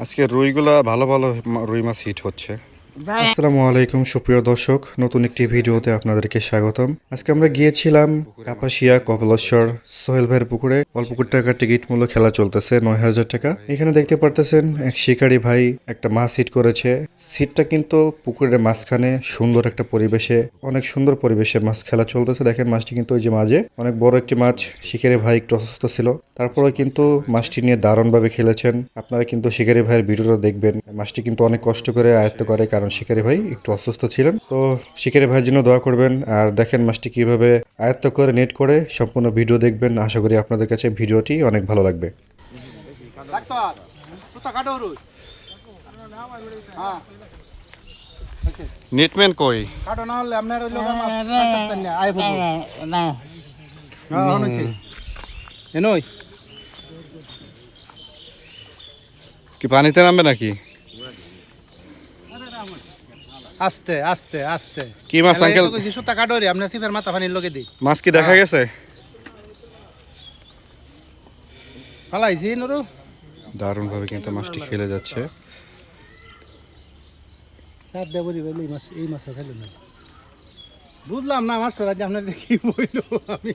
আজকে রুইগুলা ভালো ভালো রুই মাছ হিট হচ্ছে। আসসালামু আলাইকুম, সুপ্রিয় দর্শক। নতুন একটি ভিডিওতে আপনাদেরকে স্বাগতম। আজকে আমরা গিয়েছিলাম কাপাসিয়া, কপলেশ্বর সোহেল ভাইয়ের পুকুরে। অল্প কোটি টাকার টিকিট মূল্য খেলা চলতেছে, নয় হাজার টাকা। এখানে দেখতে পারতেছেন এক শিকারী ভাই একটা মাছ হিট করেছে। সিটটা কিন্তু পুকুরের মাঝখানে সুন্দর একটা পরিবেশে, অনেক সুন্দর পরিবেশে মাছ খেলা চলতেছে। দেখেন মাছটি কিন্তু ওই যে মাঝে, অনেক বড় একটি মাছ। শিকারী ভাই একটু অসুস্থ ছিল। তারপরে কিন্তু মাছটি নিয়ে দারুণভাবে খেলেছেন। আপনারা কিন্তু শিকারী ভাইয়ের ভিডিওটা দেখবেন। মাছটি কিন্তু অনেক কষ্ট করে আয়ত্ত করে, কারণ শিকারী ভাই একটু অসুস্থ ছিলেন। তো শিকারি ভাইয়ের জন্য দোয়া করবেন। আর দেখেন মাছটি কীভাবে আয়ত্ত করে নেট করে সম্পূর্ণ ভিডিও দেখবেন। আশা করি আপনাদের কাছে ভিডিওটি অনেক ভালো লাগবে। নেটম্যান কই? কাটো না হলে আপনার ওই লোক না আই ফুটবো হ্যাঁ এনই কি পানিতে নামবে নাকি? আস্তে আস্তে আস্তে। কি মাছ? সুতা কাটো রে আপনার সিফের মাথা পানির লগে দিই। মাছ কি দেখা গেছে? পালাইছি নুরু। দারুণভাবে কিন্তু মাছটি খেলে যাচ্ছে। সাত দেবরি বলে এই মাছ এই মাছ খেলে না বুঝলাম না রাজ্যে আপনার কি বইল আমি।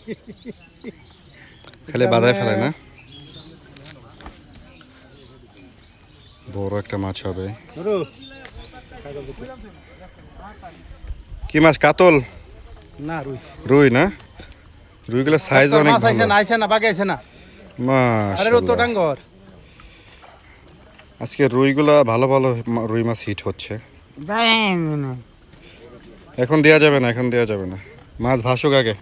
খেলে বাধায় ফেলে না? বড় একটা মাছ হবে। নুরু কি মাছ কাতল? না রুই। রুই না? রুইগুলো সাইজ অনেক মাছ আইছে ভালো। না আইছে না বাগে আইছে না। আরে ডাঙ্গর। আজকে রুইগুলা ভালো ভালো রুই মাছ হিট হচ্ছে। এখন দেয়া যাবে না এখন দেয়া যাবে না। মাছ ভাসুক আগে।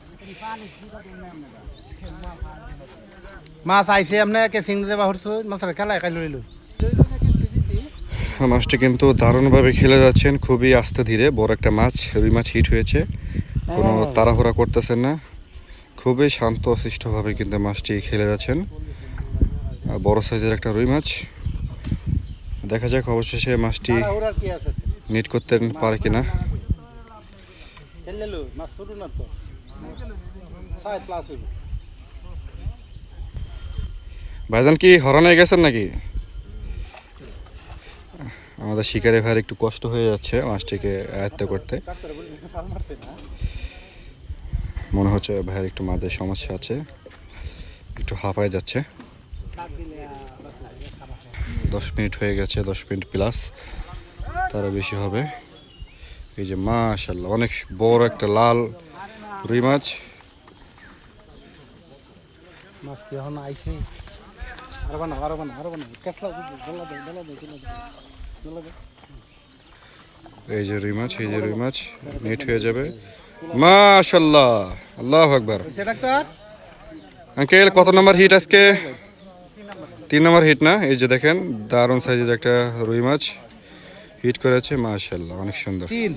মাছ আইছে আপনি কে সিং দেবা হরছো মাছের খেলা খাই লইলো। মাছটি কিন্তু দারুণভাবে খেলে যাচ্ছেন। খুবই আস্তে ধীরে বড় একটা মাছ রুই মাছ হিট হয়েছে। কোনো তাড়াহুড়া করতেছেন না। খুবই শান্ত শিষ্টভাবে কিন্তু মাছটি খেলে যাচ্ছেন। আর বড় সাইজের একটা রুই মাছ। দেখা যাক অবশেষে মাছটি নিট করতে পারে কিনা। ভাইজান কি হরণে গেছেন নাকি? আমাদের শিকারে ভাইয়ের একটু কষ্ট হয়ে যাচ্ছে মাছটিকে আয়ত্ত করতে। মনে হচ্ছে ভাইয়ের একটু মাঝে সমস্যা আছে, একটু হাঁপায় যাচ্ছে। দশ মিনিট হয়ে গেছে, দশ মিনিট প্লাস তারও বেশি হবে। এই যে মাশাল্লাহ অনেক বড় একটা লাল রুই মাছ। মাছ কি এখন আইছে? আর বানা আর বানা আর বানা কেসলা গলা দে। এই যে রুই মাছ এই যে রুই মাছ নেট হয়ে যাবে। মাশাল্লাহ আল্লাহ আকবার। আঙ্কেল কত নম্বর হিট আজকে? তিন নম্বর হিট না? এই যে দেখেন দারুণ সাইজের একটা রুই মাছ হিট করেছে মাশাল্লাহ অনেক সুন্দর। তিন।